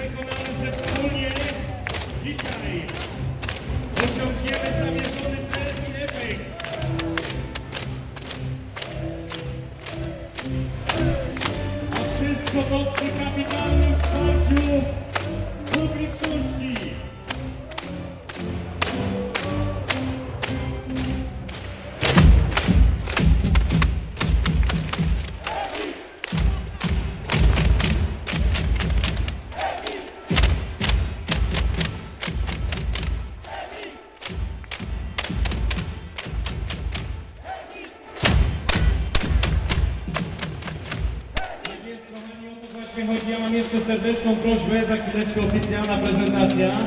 przekonany, że wspólnie dzisiaj osiągniemy zamierzony cel i efekt. A wszystko mocy kapitalnym wsparciu mam jeszcze serdeczną prośbę, za chwileczkę oficjalna prezentacja.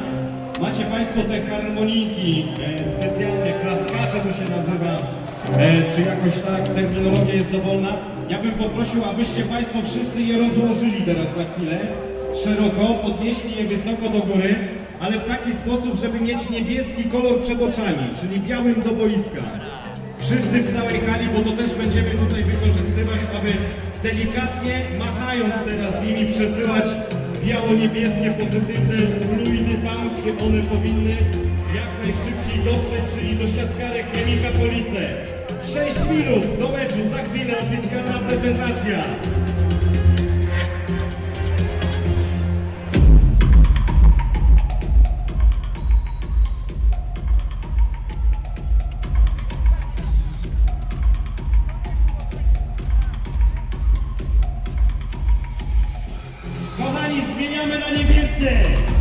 Macie Państwo te harmonijki e, specjalne, klaskacze to się nazywa, e, czy jakoś tak terminologia jest dowolna. Ja bym poprosił, abyście Państwo wszyscy je rozłożyli teraz na chwilę, szeroko, podnieśli je wysoko do góry, ale w taki sposób, żeby mieć niebieski kolor przed oczami, czyli białym do boiska. Wszyscy w całej hali, bo to też będziemy tutaj wykorzystywać, aby delikatnie machając teraz nimi przesyłać biało-niebieskie pozytywne fluidy tam, gdzie one powinny jak najszybciej dotrzeć, czyli do siatkarek Chemika Police. 6 minut do meczu, za chwilę oficjalna prezentacja. Manifested.